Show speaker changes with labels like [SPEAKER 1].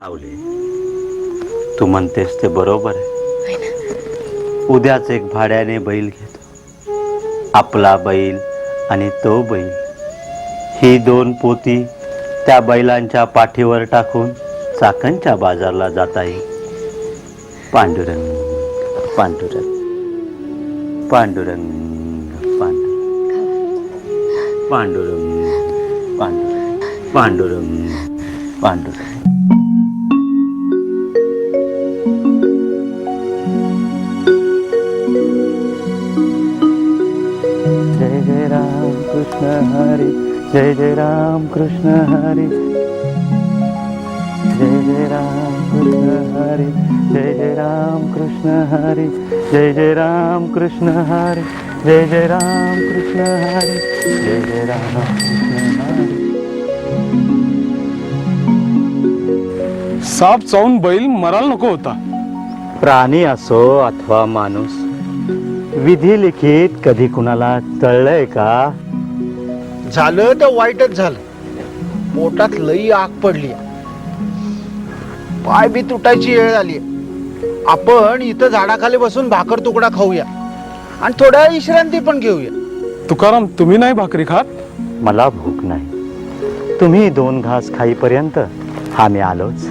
[SPEAKER 1] आवले. तू म्हणतेस ते बरोबर आहे. उद्याच एक भाड्याने बैल घेतो. आपला बैल आणि तो बैल. ही दोन पोती त्या बैलांच्या पाठीवर टाकून चाकणच्या बाजारला जाता येईल. पांडुरंग पांडुरंग पांडुरंग पांडुरंग पांडुरंग पांडुरंग पांडुरंग पांडुरंग. कृष्ण हरी जय जय राम कृष्ण हरी. जय जय राम कृष्ण हरी जय जय राम कृष्ण हरी जय जय राम कृष्ण हरी जय जय राम कृष्ण हरी जय जय राम कृष्ण हरी.
[SPEAKER 2] साप चावून बैल मरायला नको होता.
[SPEAKER 1] प्राणी असो अथवा माणूस विधी लिखित कधी कुणाला तळलंय का?
[SPEAKER 3] झालं तर वाईटच झालं. पोटात लई आग पडली पाय बी तुटायची वेळ झाली आपण इथं झाडाखाली बसून भाकर तुकडा खाऊया. आणि थोड्या विश्रांती पण घेऊया.
[SPEAKER 2] तुकाराम तुम्ही नाही भाकरी खात?
[SPEAKER 1] मला भूक नाही. तुम्ही दोन घास खाईपर्यंत आम्ही आलोच.